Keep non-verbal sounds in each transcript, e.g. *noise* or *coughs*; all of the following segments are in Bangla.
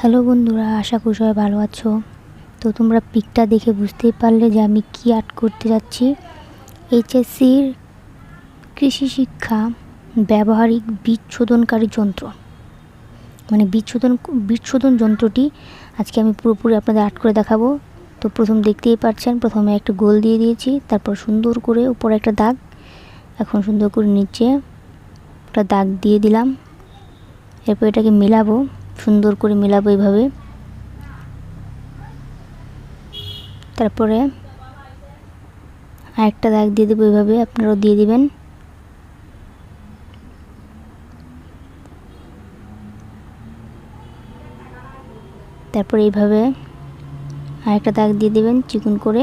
হ্যালো বন্ধুরা, আশা করি সবাই ভালো আছো। তো তোমরা পিকটা দেখে বুঝতেই পারলে যে আমি কী আর্ট করতে যাচ্ছি। এইচএসসির কৃষি শিক্ষা ব্যবহারিক বীজ শোধনকারী যন্ত্র। মানে বীজ শোধন বীজ শোধন যন্ত্রটি আজকে আমি পুরোপুরি আপনাদের আর্ট করে দেখাবো। তো প্রথম দেখতেই পাচ্ছেন প্রথমে একটা গোল দিয়ে দিয়েছি, তারপর সুন্দর করে উপরে একটা দাগ। এখন সুন্দর করে নিচে একটা দাগ দিয়ে দিলাম। এরপর এটাকে মেলাবো। সুন্দর করে মেলাবো এইভাবে। তারপরে আরেকটা দাগ দিয়ে দেবো এইভাবে, আপনারাও দিয়ে দিবেন। তারপর এইভাবে আরেকটা দাগ দিয়ে দেবেন, চিকন করে।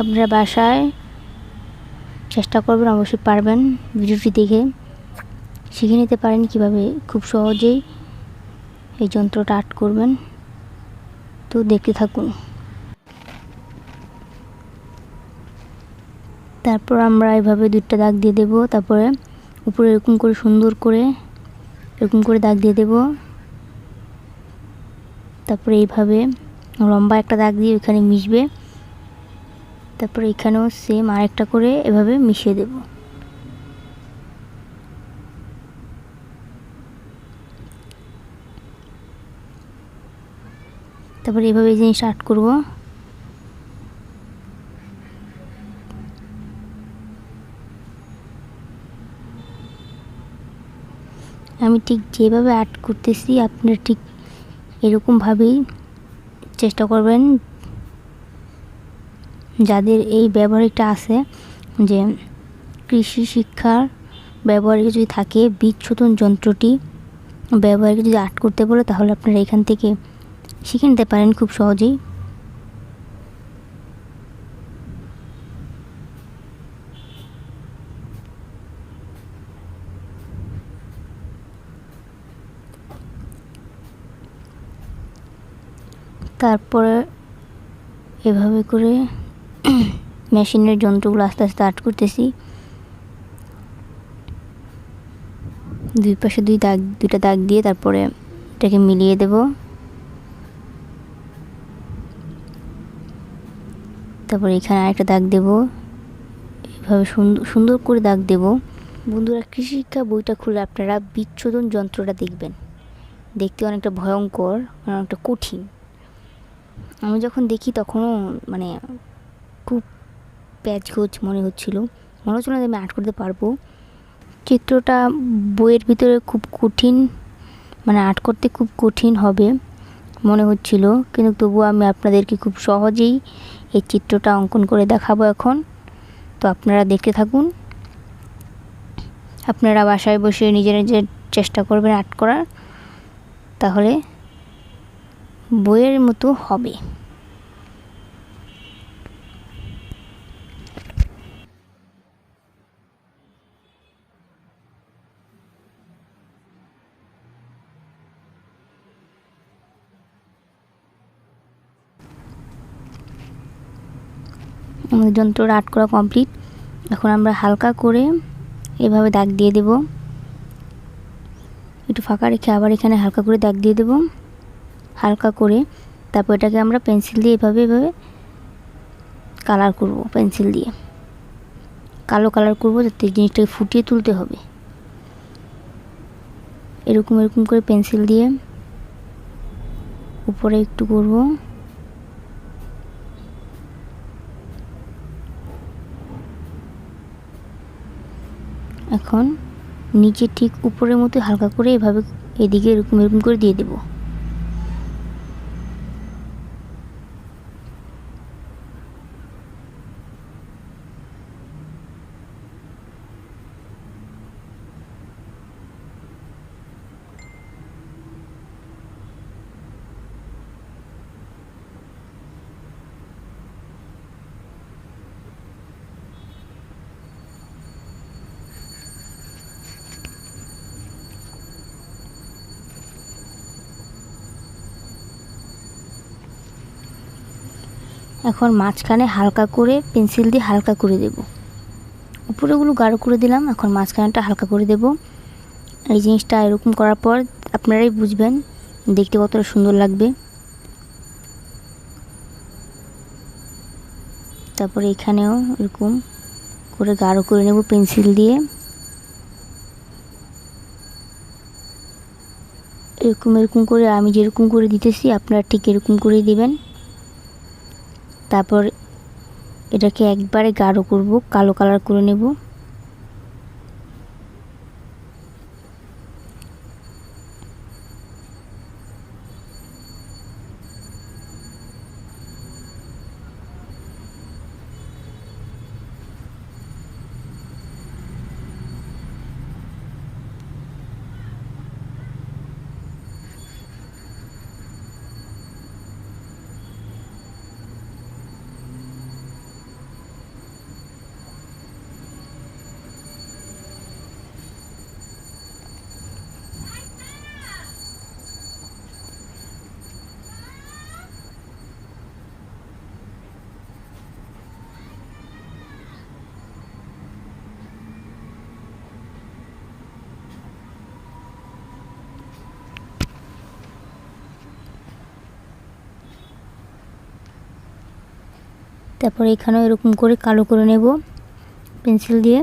আপনারা বাসায় চেষ্টা করবেন, অবশ্যই পারবেন ভিডিওটি দেখে। শিখে নিতে পারেন কীভাবে খুব সহজেই এই যন্ত্রটা আর্ট করবেন। তো দেখতে থাকুন। তারপর আমরা এভাবে দুইটা দাগ দিয়ে দেব। তারপরে উপরে এরকম করে সুন্দর করে এরকম করে দাগ দিয়ে দেব। তারপরে এইভাবে লম্বা একটা দাগ দিয়ে ওইখানে মিশবে। তারপরে এখানেও সেম আরেকটা করে এভাবে মিশিয়ে দেব। তারপরে এভাবে এই জিনিস আর্ট করব। আমি ঠিক যেভাবে আর্ট করতেছি, আপনারা ঠিক এরকমভাবেই চেষ্টা করবেন যাদের এই ব্যবহারিকটা আছে, যে কৃষি শিক্ষার ব্যবহারিক যদি থাকে, বীজ শোধন যন্ত্রটি ব্যবহারিক যদি আর্ট করতে বলে, তাহলে আপনারা এখান থেকে শিখে নিতে পারেন খুব সহজেই। তারপরে এভাবে করে *coughs* মেশিনের যন্ত্রগুলো আস্তে আস্তে আর্ট করতেছি। দুই পাশে দুই দাগ, দুইটা দাগ দিয়ে তারপরে এটাকে মিলিয়ে দেব। তারপরে এখানে আরেকটা দাগ দেব। এভাবে সুন্দর সুন্দর করে দাগ দেব। বন্ধুরা কৃষি শিক্ষা বইটা খুলে আপনারা বিচ্ছোদন যন্ত্রটা দেখবেন। দেখতে অনেকটা ভয়ঙ্কর, অনেকটা কঠিন। আমি যখন দেখি তখনও মানে খুব প্যাচগোছ মনে হচ্ছিল। মনে হচ্ছিল আমি আর্ট করতে পারব। চিত্রটা বইয়ের ভিতরে খুব কঠিন মানে আর্ট করতে খুব কঠিন হবে মনে হচ্ছিল। কিন্তু তবুও আমি আপনাদেরকে খুব সহজেই এই চিত্রটা অঙ্কন করে দেখাবো এখন। তো আপনারা দেখতে থাকুন। আপনারা বাসায় বসে নিজের নিজের চেষ্টা করবেন আর্ট করার। তাহলে বইয়ের মতো হবে। আমাদের যন্ত্রটা আর্ট করা কমপ্লিট এখন আমরা হালকা করে এভাবে দাগ দিয়ে দেব। একটু ফাঁকা রেখে আবার এখানে হালকা করে দাগ দিয়ে দেব। হালকা করে তারপর এটাকে আমরা পেন্সিল দিয়ে এভাবে এভাবে কালার করব পেন্সিল দিয়ে। কালো কালার করব যাতে জিনিসটাকে ফুটিয়ে তুলতে হবে। এরকম এরকম করে পেন্সিল দিয়ে উপরে একটু করব। এখন নিচে ঠিক উপরের মতো হালকা করে এভাবে এদিকে এরকম এরকম করে দিয়ে দেবো। এখন মাঝখানে হালকা করে পেন্সিল দিয়ে হালকা করে দেব। উপরেগুলো গাঢ় করে দিলাম, এখন মাঝখানেটা হালকা করে দেব। এই জিনিসটা এরকম করার পর আপনারাই বুঝবেন দেখতে কতটা সুন্দর লাগবে। তারপরে এখানেও এরকম করে গাঢ় করে নেব পেন্সিল দিয়ে। এরকম এরকম করে আমি যেরকম করে দিতেছি, আপনারা ঠিক এরকম করেই দিবেন। তারপর এটাকে একবারে গাঢ় করব কালো কালার করে নেব। তারপর এখানেও এরকম করে কালো করে নেব পেন্সিল দিয়ে।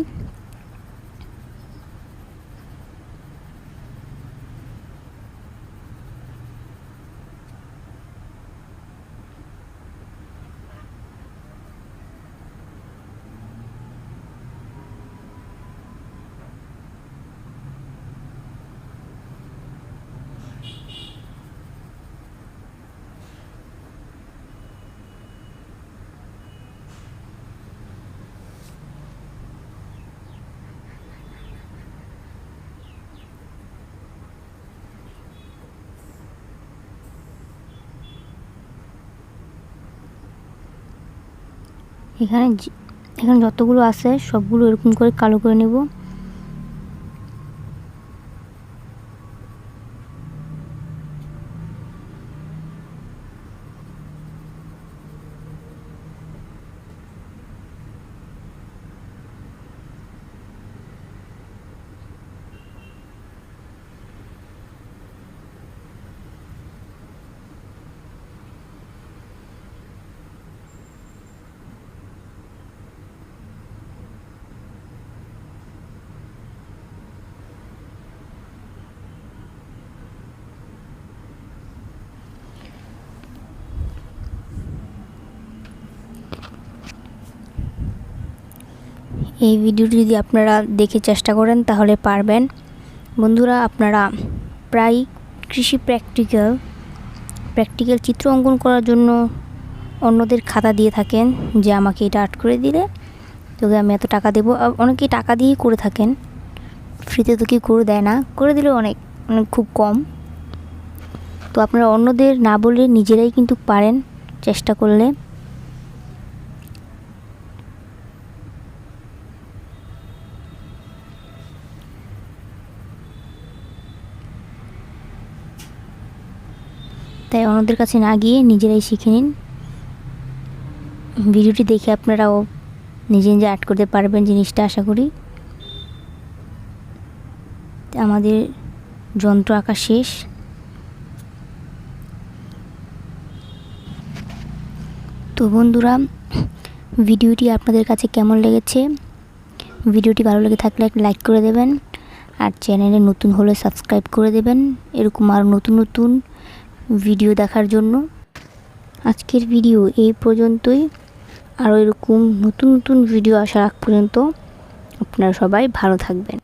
এখানে এখানে যতগুলো আছে সবগুলো এরকম করে কালো করে নেব। এই ভিডিওটি যদি আপনারা দেখে চেষ্টা করেন, তাহলে পারবেন। বন্ধুরা, আপনারা প্রায় কৃষি প্র্যাকটিক্যাল প্র্যাকটিক্যাল চিত্র অঙ্কন করার জন্য অন্যদের খাতা দিয়ে থাকেন যে আমাকে এটা আর্ট করে দিলে তোকে আমি এত টাকা দেবো। অনেকেই টাকা দিয়েই করে থাকেন। ফ্রিতে তো কেউ করে দেয় না। করে দিলে অনেক অনেক খুব কম। তো আপনারা অন্যদের না বলে নিজেরাই কিন্তু পারেন চেষ্টা করলে। তাই অন্যদের কাছে না গিয়ে নিজেরাই শিখে নিন। ভিডিওটি দেখে আপনারাও নিজে নিজে অ্যাড করতে পারবেন জিনিসটা, আশা করি। আমাদের যন্ত্র আঁকা শেষ। তো বন্ধুরা, ভিডিওটি আপনাদের কাছে কেমন লেগেছে? ভিডিওটি ভালো লেগে থাকলে একটা লাইক করে দেবেন। আর চ্যানেলে নতুন হলে সাবস্ক্রাইব করে দেবেন। এরকম আরও নতুন নতুন ভিডিও দেখার জন্য। আজকের ভিডিও এই পর্যন্তই। আরও এরকম নতুন নতুন ভিডিও আসার আগ পর্যন্ত আপনারা সবাই ভালো থাকবেন।